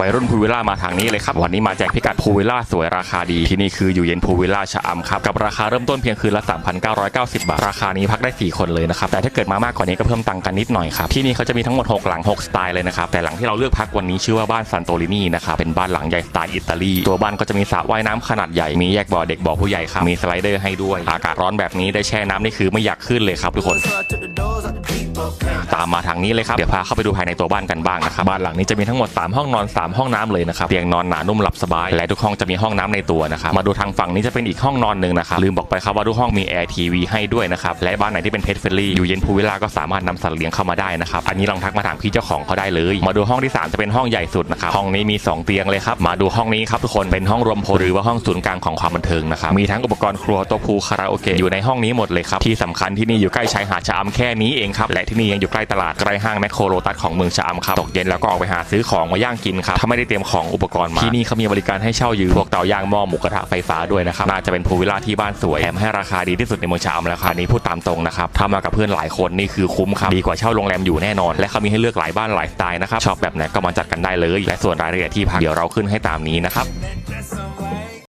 วัยรุ่นพูวิลล่ามาทางนี้เลยครับ วันนี้มาแจกพิกัดพูวิลล่าสวยราคาดีที่นี่คืออยู่เย็นพูวิลล่าชะอำครับ กับราคาเริ่มต้นเพียงคืนละ 3,990 บาท ราคานี้พักได้ 4 คนเลยนะครับ แต่ถ้าเกิดมามากกว่านี้ก็เพิ่มตังค์กันนิดหน่อยครับ ที่นี่เขาจะมีทั้งหมด 6 หลัง 6 สไตล์เลยนะครับ แต่หลังที่เราเลือกพักวันนี้ชื่อว่าบ้านซันโตลินีนะครับเป็นบ้านหลังใหญ่สไตล์อิตาลีตัวบ้านก็จะมีสระว่ายน้ำขนาดใหญ่มีแยกบ่อเด็กบ่อผู้ใหญ่ครับมีสไลเดอร์ให้ด้วย อากาศร้อนแบบนี้ได้แช่น้ำนี่คือไม่อยากขึ้นเลยครับทุกคน มมาทางนี้เลยครับเดี๋ยวพาเข้าไปดูภายในตัวบ้านกันบ้างนะครับบ้านหลังนี้จะมีทั้งหมด 3 ห้องนอน 3 ห้องน้ำเลยนะครับเตียงนอนหนานุ่มหลับสบายและทุกห้องจะมีห้องน้ำในตัวนะครับมาดูทางฝั่งนี้จะเป็นอีกห้องนอนหนึ่งนะครับลืมบอกไปครับว่าทุกห้องมีแอร์ทีวีให้ด้วยนะครับและบ้านไหนที่เป็นเพ t เฟ r รี่อยู่เย็นพูวิลาก็สามารถนำสัตว์เลี้ยงเข้ามาได้นะครับอันนี้ลองทักมาถามพี่เจ้าของเขาได้เลย มาดูห้องที่ 3 จะเป็นห้องใหญ่สุดนะครับห้องนี้มี 2 เตียงเลยครับมาดูห้องนี้ครับทุกคนเป็นห้องรวมพลหรือว่าห้องศูนย์กลางของความบันเทิงนะครับมีทั้งอุปกรณ์ครัวโต๊ะพูคาราโอเกะอยู่ในห้องนี้หมดเลยครับที่สำคัญที่นี่อยู่ใกล้ชายหาดชะอำแค่นี้เองครับและที่นี่ยังอยู่ใกล้ตลาดใกล้ห้างแมคโครโลตัสของเมืองชะอำครับตกเย็นแล้วก็ออกไปหาซื้อของมาย่างกินครับถ้าไม่ได้เตรียมของอุปกรณ์มาที่นี่เขามีบริการให้เช่ายืมพวกเตาย่างหม้อหมูกระทะไฟฟ้าด้วยนะครับน่าจะเป็นพูลวิลล่าที่บ้านสวยแถมให้ราคาดีที่สุดในเมืองชะอำแล้วครับอันนี้พูดตามตรงนะครับถ้ามากับเพื่อนหลายคนนี่คือคุ้มครับดีกว่าเช่าโรงแรมอยู่แน่นอน และเขามีให้เลือกหลายบ้านหลายสไตล์นะครับชอบแบบไหนก็มาจัดกันได้เลย และส่วนรายละเอียดที่พักเดี๋ยวเราขึ้นให้ตามนี้นะครับ That's so